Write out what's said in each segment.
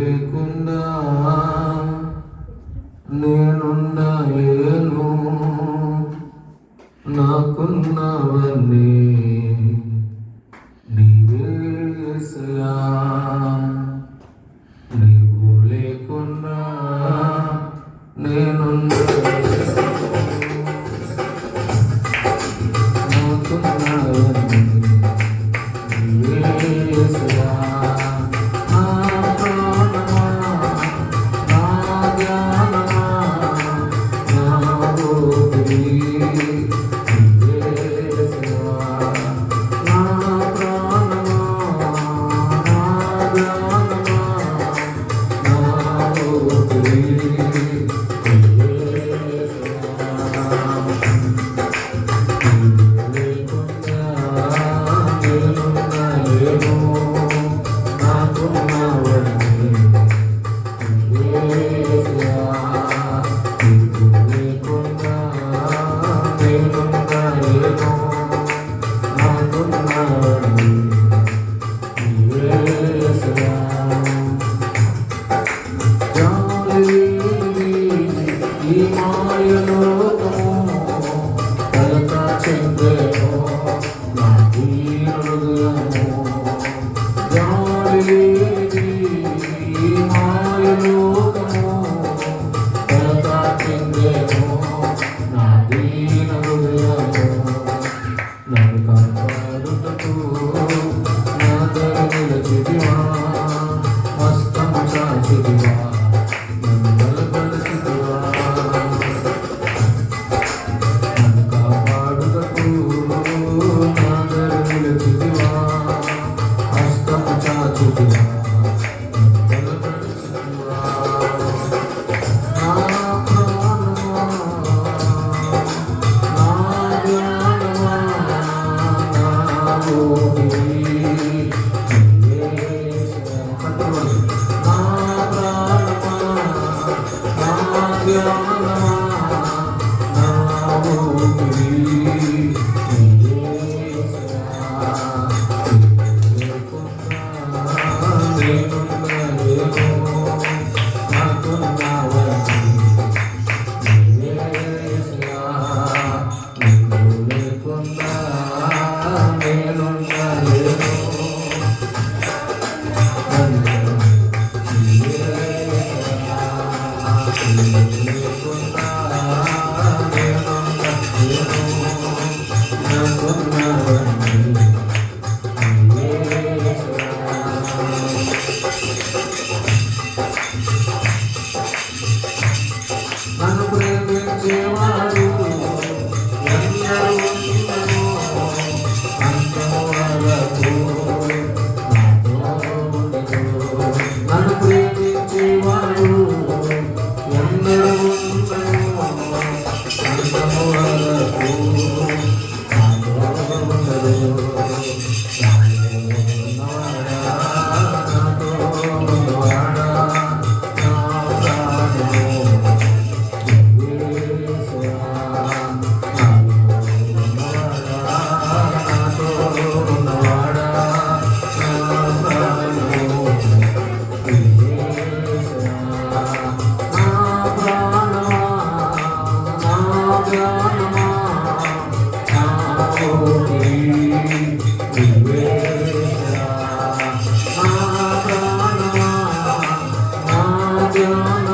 లేకుండా నేనుండలేను. నాకున్నవన్నీ నీవేసయా నీవు లేకుండా నేనుండలేను. do.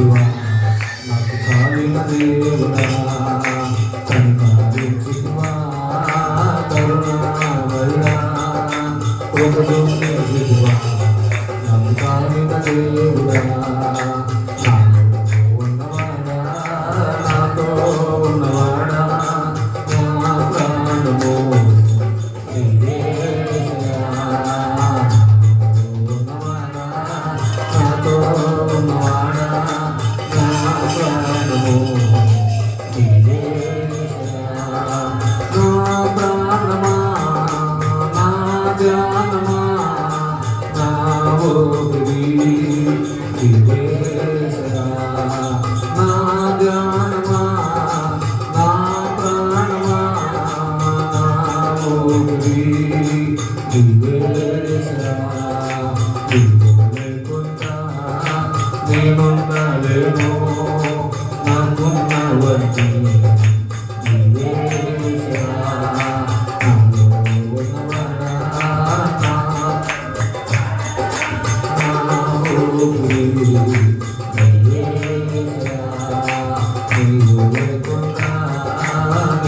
ప్రభువా నాకు కాలిన దేవుడా కనిపించివా నాకు కాలిన దేవుడా